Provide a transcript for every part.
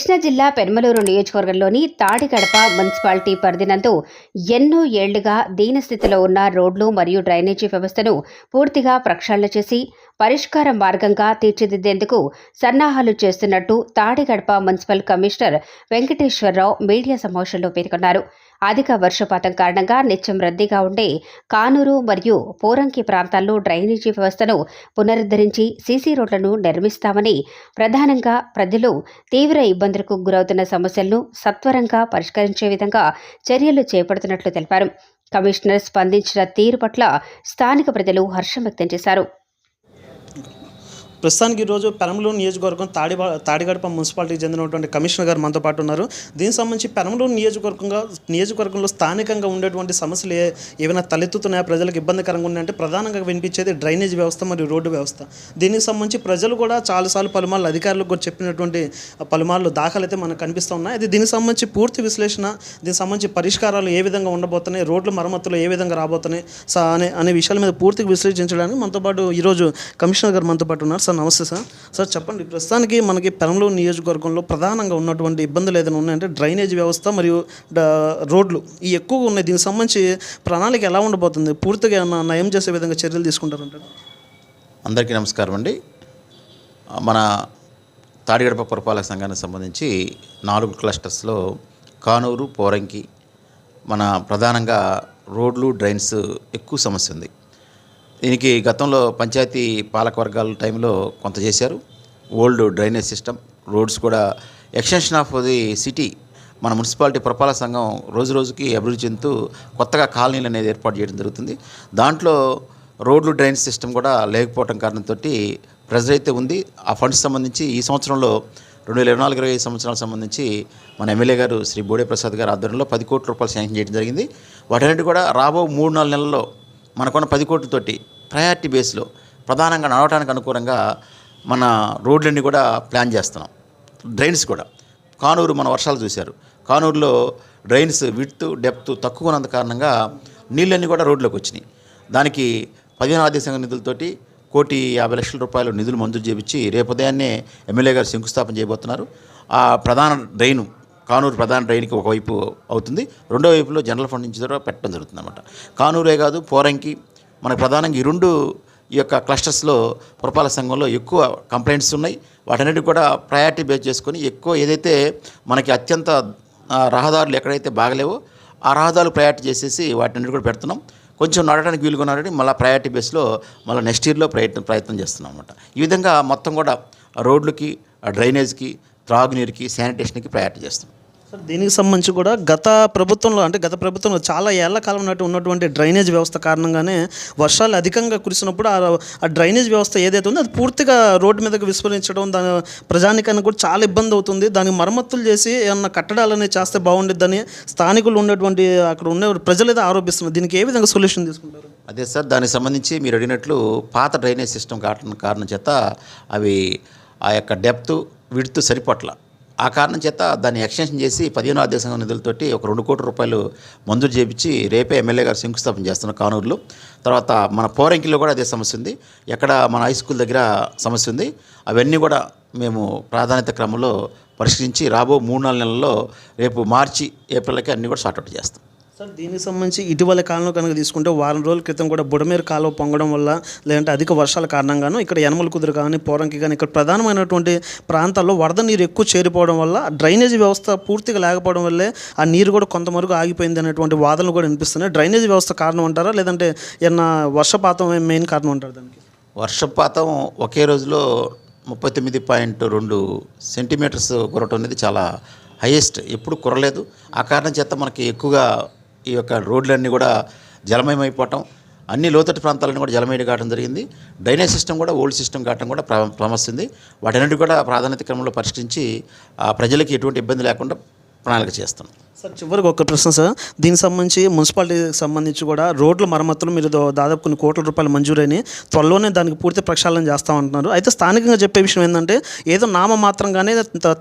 కృష్ణా జిల్లా పెనమలూరు నియోజకవర్గంలోని తాడిగడప మున్సిపాలిటీ పరిధినందు ఎన్నో ఏళ్ళుగా దీనస్థితిలో ఉన్న రోడ్లు మరియు డ్రైనేజీ వ్యవస్థను పూర్తిగా ప్రక్షాళన చేసి పరిష్కార మార్గంగా తీర్చిదిద్దేందుకు సన్నాహాలు చేస్తున్నట్టు Tadigadapa municipal commissioner Venkateswararao media సమావేశంలో పేర్కొన్నారు. అధిక వర్షపాతం కారణంగా నిత్యం రద్దీగా ఉండే కానూరు మరియు పోరంకి ప్రాంతాల్లో డ్రైనేజీ వ్యవస్థను పునరుద్ధరించి సీసీ రోడ్లను నిర్మిస్తామని ప్రధానంగా ప్రజలు తీవ్ర ఇబ్బందులకు గురవుతున్న సమస్యలను సత్వరంగా పరిష్కరించే విధంగా చర్యలు చేపడుతున్నట్లు తెలిపారు. కమిషనర్ స్పందించిన తీరు పట్ల స్థానిక ప్రజలు హర్షం వ్యక్తం చేశారు. ప్రస్తుతానికి ఈరోజు పెనమలూరు నియోజకవర్గం తాడి తాడిగడప మున్సిపాలిటీకి చెందినటువంటి కమిషనర్ గారు మనతో పాటు ఉన్నారు. దీనికి సంబంధించి పెనమలూరు నియోజకవర్గంగా నియోజకవర్గంలో స్థానికంగా ఉండేటువంటి సమస్యలు ఏ ఏమైనా తలెత్తుతున్నాయా? ప్రజలకు ఇబ్బందికరంగా ఉన్నాయంటే ప్రధానంగా వినిపించేది డ్రైనేజ్ వ్యవస్థ మరియు రోడ్డు వ్యవస్థ. దీనికి సంబంధించి ప్రజలు కూడా చాలాసార్లు పలుమార్లు అధికారులకు కూడా చెప్పినటువంటి పలుమార్లు దాఖలు అయితే మనకు కనిపిస్తూ ఉన్నాయి. అది దీనికి సంబంధించి పూర్తి విశ్లేషణ దీనికి సంబంధించి పరిష్కారాలు ఏ విధంగా ఉండబోతున్నాయి రోడ్ల మరమ్మతులు ఏ విధంగా రాబోతున్నాయి అనే అనే విషయాల మీద పూర్తిగా విశ్లేషించడానికి మనతో పాటు ఈరోజు కమిషనర్ గారు మనతో పాటు ఉన్నారు. సార్ నమస్తే సార్. సార్ చెప్పండి ప్రస్తుతానికి మనకి పెరంలూరు నియోజకవర్గంలో ప్రధానంగా ఉన్నటువంటి ఇబ్బందులు ఏదైనా ఉన్నాయంటే డ్రైనేజ్ వ్యవస్థ మరియు రోడ్లు ఈ ఎక్కువగా ఉన్నాయి. దీనికి సంబంధించి ప్రణాళిక ఎలా ఉండబోతుంది? పూర్తిగా ఏమన్నా నయం చేసే విధంగా చర్యలు తీసుకుంటారంటారు అందరికీ నమస్కారం అండి. మన తాడిగడప పురపాలక సంఘానికి సంబంధించి నాలుగు క్లస్టర్స్లో కానూరు పోరంకి మన ప్రధానంగా రోడ్లు డ్రైన్స్ ఎక్కువ సమస్య ఉంది. దీనికి గతంలో పంచాయతీ పాలక వర్గాల టైంలో కొంత చేశారు. ఓల్డ్ డ్రైనేజ్ సిస్టమ్ రోడ్స్ కూడా ఎక్స్టెన్షన్ ఆఫ్ ది సిటీ మన మున్సిపాలిటీ పురపాలక సంఘం రోజు రోజుకి అభివృద్ధి చెందుతూ కొత్తగా కాలనీలు అనేది ఏర్పాటు చేయడం జరుగుతుంది. దాంట్లో రోడ్లు డ్రైనేజ్ సిస్టమ్ కూడా లేకపోవడం కారణంతో ప్రెజర్ అయితే ఉంది. ఆ ఫండ్స్ సంబంధించి ఈ సంవత్సరంలో రెండు వేల ఇరవై నాలుగు ఇరవై ఐదు సంవత్సరాలకు సంబంధించి మన ఎమ్మెల్యే గారు శ్రీ బోడే ప్రసాద్ గారు ఆధ్వర్యంలో పది కోట్ల రూపాయలు శాంక్షన్ చేయడం జరిగింది. వాటన్నిటి కూడా రాబో మూడు నాలుగు నెలల్లో మనకున్న పది కోట్లతోటి ప్రయారిటీ బేస్లో ప్రధానంగా నడవడానికి అనుకూలంగా మన రోడ్లన్నీ కూడా ప్లాన్ చేస్తున్నాం. డ్రైన్స్ కూడా. కానూరు మన వర్షాలు చూశారు. కానూరులో డ్రైన్స్ విడ్త్ డెప్త్ తక్కువ ఉన్నంత కారణంగా నీళ్ళన్నీ కూడా రోడ్లోకి వచ్చినాయి. దానికి పదిహేను ఆర్థిక సంఘ నిధులతోటి కోటి యాభై లక్షల రూపాయలు నిధులు మంజూరు చేపించి రేపు ఉదయాన్నే ఎమ్మెల్యే గారు శంకుస్థాపన చేయబోతున్నారు. ఆ ప్రధాన డ్రైను కానూరు ప్రధాన డ్రైన్కి ఒకవైపు అవుతుంది. రెండో వైపులో జనరల్ ఫండ్ నుంచి కూడా పెట్టడం జరుగుతుంది అనమాట కానూరే కాదు పోరంకి మనకు ప్రధానంగా ఈ రెండు ఈ యొక్క క్లస్టర్స్లో పురపాలక సంఘంలో ఎక్కువ కంప్లైంట్స్ ఉన్నాయి. వాటన్నిటి కూడా ప్రయారిటీ బేస్ చేసుకొని ఎక్కువ ఏదైతే మనకి అత్యంత రహదారులు ఎక్కడైతే బాగలేవో ఆ రహదారులు ప్రయారిటీ చేసేసి వాటిని కూడా పెడుతున్నాం. కొంచెం నడటానికి వీలుగా ఉన్నారని మళ్ళీ ప్రయారిటీ బేస్లో మళ్ళీ నెక్స్ట్ ఇయర్లో ప్రయత్నం ప్రయత్నం చేస్తున్నాం అనమాట ఈ విధంగా మొత్తం కూడా రోడ్లకి డ్రైనేజ్కి త్రాగునీరుకి శానిటేషన్కి ప్రయారిటీ చేస్తాం సార్ దీనికి సంబంధించి కూడా గత ప్రభుత్వంలో అంటే గత ప్రభుత్వంలో చాలా ఏళ్ళ కాలం నాటి ఉన్నటువంటి డ్రైనేజ్ వ్యవస్థ కారణంగానే వర్షాలు అధికంగా కురిసినప్పుడు ఆ డ్రైనేజ్ వ్యవస్థ ఏదైతే ఉందో అది పూర్తిగా రోడ్డు మీదకి విస్మరించడం దాని ప్రజానికానికి కూడా చాలా ఇబ్బంది అవుతుంది. దానికి మరమ్మతులు చేసి ఏమన్నా కట్టడాలు అనేవి చేస్తే బాగుండిద్దని స్థానికులు ఉన్నటువంటి అక్కడ ఉండే ప్రజలు అయితే ఆరోపిస్తున్నారు. దీనికి ఏ విధంగా సొల్యూషన్ తీసుకుంటారు? అదే సార్ దానికి సంబంధించి మీరు అడిగినట్లు పాత డ్రైనేజ్ సిస్టమ్ కారణం కారణం చేత అవి ఆ యొక్క డెప్త్ విడ్త్ సరిపట్ల. ఆ కారణం చేత దాన్ని ఎక్స్టెన్షన్ చేసి పదిహేను ఆదేశ సంఘం నిధులతోటి ఒక రెండు కోట్ల రూపాయలు మంజూరు చేపించి రేపే ఎమ్మెల్యే గారు శంకుస్థాపన చేస్తున్న కానూరులో. తర్వాత మన పోరంకిలో కూడా అదే సమస్య ఉంది. ఎక్కడ మన హై స్కూల్ దగ్గర సమస్య ఉంది. అవన్నీ కూడా మేము ప్రాధాన్యత క్రమంలో పరిష్కరించి రాబో మూడు నాలుగు నెలల్లో రేపు మార్చి ఏప్రిల్కి అన్నీ కూడా షార్ట్అవుట్ చేస్తాం. సార్ దీనికి సంబంధించి ఇటీవల కాలంలో కనుక తీసుకుంటే వారం రోజుల క్రితం కూడా బుడమేరు కాలువ పొంగడం వల్ల లేదంటే అధిక వర్షాల కారణంగాను ఇక్కడ యనమల కుదురు కానీ పోరంకి కానీ ఇక్కడ ప్రధానమైనటువంటి ప్రాంతాల్లో వరద నీరు ఎక్కువ చేరిపోవడం వల్ల డ్రైనేజ్ వ్యవస్థ పూర్తిగా లేకపోవడం వల్లే ఆ నీరు కూడా కొంతవరకు ఆగిపోయింది అనేటువంటి వాదనలు కూడా వినిపిస్తున్నాయి. డ్రైనేజ్ వ్యవస్థ కారణం అంటారా? లేదంటే ఏమన్నా వర్షపాతం మెయిన్ కారణం అంటారు దానికి? వర్షపాతం ఒకే రోజులో ముప్పై తొమ్మిది పాయింట్ రెండు సెంటీమీటర్స్ కురటం అనేది చాలా హైయెస్ట్. ఎప్పుడు కురలేదు. ఆ కారణం చేత మనకి ఎక్కువగా ఈ యొక్క రోడ్లన్నీ కూడా జలమయమైపోవటం అన్ని లోతట్టు ప్రాంతాలను కూడా జలమయం కావడం జరిగింది. డ్రైనేజ్ సిస్టమ్ కూడా ఓల్డ్ సిస్టమ్ కావడం కూడా ప్ర సమస్య వాటన్నిటి కూడా ప్రాధాన్యత క్రమంలో పరిష్కరించి ఆ ప్రజలకి ఎటువంటి ఇబ్బంది లేకుండా ప్రణాళిక చేస్తాం సార్ చివరికి ఒక ప్రశ్న సార్. దీనికి సంబంధించి మున్సిపాలిటీకి సంబంధించి కూడా రోడ్ల మరమ్మతులు మీరు దాదాపు కొన్ని కోట్ల రూపాయలు మంజూరైన త్వరలోనే దానికి పూర్తి ప్రక్షాళన చేస్తామంటున్నారు. అయితే స్థానికంగా చెప్పే విషయం ఏంటంటే ఏదో నామ మాత్రంగానే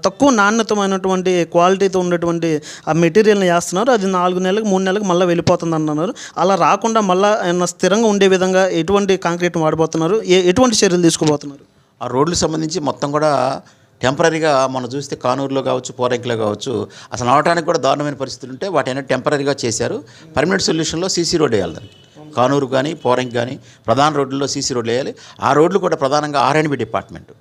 తక్కువ నాణ్యతమైనటువంటి క్వాలిటీతో ఉన్నటువంటి ఆ మెటీరియల్ని చేస్తున్నారు అది నాలుగు నెలలకు మూడు నెలలకు మళ్ళీ వెళ్ళిపోతుంది అన్నారు అలా రాకుండా మళ్ళీ ఏమన్నా స్థిరంగా ఉండే విధంగా ఎటువంటి కాంక్రీట్ వాడబోతున్నారు? ఏ ఎటువంటి చర్యలు తీసుకోబోతున్నారు ఆ రోడ్లకు సంబంధించి మొత్తం కూడా టెంపరీగా మనం చూస్తే కానూరులో కావచ్చు పోరంకిలో కావచ్చు అసలు నడవటానికి కూడా దారుణమైన పరిస్థితులు ఉంటే వాటిని టెంపరీగా చేశారు. పర్మనెంట్ సొల్యూషన్లో సీసీ రోడ్ వేయాలి. కానూరు కానీ పోరంకి కానీ ప్రధాన రోడ్లలో సీసీ రోడ్లు వేయాలి. ఆ రోడ్లు కూడా ప్రధానంగా ఆర్ఎండ్బి డిపార్ట్మెంట్.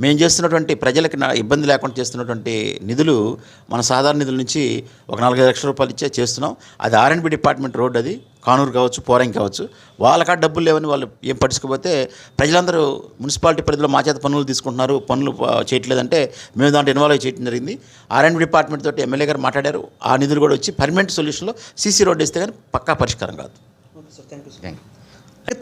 మేము చేస్తున్నటువంటి ప్రజలకు ఇబ్బంది లేకుండా చేస్తున్నటువంటి నిధులు మన సాధారణ నిధుల నుంచి ఒక నాలుగైదు లక్షల రూపాయలు ఇచ్చే చేస్తున్నాం. అది ఆర్ఎండ్బి డిపార్ట్మెంట్ రోడ్ అది. కానూరు కావచ్చు పోరంకి కావచ్చు వాళ్ళకా డబ్బులు లేవని వాళ్ళు ఏం పట్టించుకోకపోతే ప్రజలందరూ మున్సిపాలిటీ పరిధిలో మా చేత పనులు తీసుకుంటున్నారు పనులు చేయట్లేదంటే మేము దాంట్లో ఇన్వాల్వ్ చేయడం జరిగింది. ఆర్ఎండ్బి డిపార్ట్మెంట్ తోటి ఎమ్మెల్యే గారు మాట్లాడారు ఆ నిధులు కూడా వచ్చి పర్మనెంట్ సొల్యూషన్లో సీసీ రోడ్ వేస్తే కానీ పక్కా పరిష్కారం కాదు. థ్యాంక్ యూ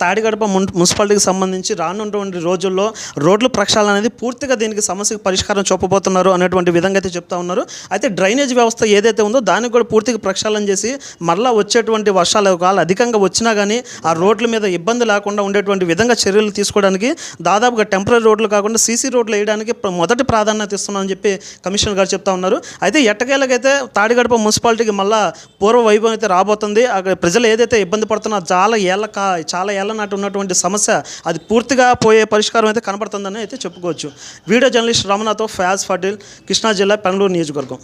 తాడిగడప మున్ మున్సిపాలిటీకి సంబంధించి రానున్నటువంటి రోజుల్లో రోడ్లు ప్రక్షాళన అనేది పూర్తిగా దీనికి సమస్యకు పరిష్కారం చూపబోతున్నారు అనేటువంటి విధంగా అయితే చెప్తా ఉన్నారు. అయితే డ్రైనేజ్ వ్యవస్థ ఏదైతే ఉందో దానికి కూడా పూర్తిగా ప్రక్షాళన చేసి మరలా వచ్చేటువంటి వర్షాలు ఒకవేళ అధికంగా వచ్చినా కానీ ఆ రోడ్ల మీద ఇబ్బంది లేకుండా ఉండేటువంటి విధంగా చర్యలు తీసుకోవడానికి దాదాపుగా టెంపరీ రోడ్లు కాకుండా సీసీ రోడ్లు వేయడానికి మొదటి ప్రాధాన్యత ఇస్తున్నామని చెప్పి కమిషనర్ గారు చెప్తా ఉన్నారు. అయితే ఎట్టకేలకైతే తాడిగడప మున్సిపాలిటీకి మళ్ళా పూర్వ వైభవం అయితే రాబోతుంది. అక్కడ ప్రజలు ఏదైతే ఇబ్బంది పడుతున్నా చాలా ఏళ్ళ కా చాలా ఏళ్ళ నాటి ఉన్నటువంటి సమస్య అది పూర్తిగా పోయే పరిష్కారం అయితే కనబడుతుందని అయితే చెప్పుకోవచ్చు. వీడియో జర్నలిస్ట్ రమణతో ఫయాజ్ ఫటిల్ కృష్ణా జిల్లా పెనలూరు నియోజకవర్గం.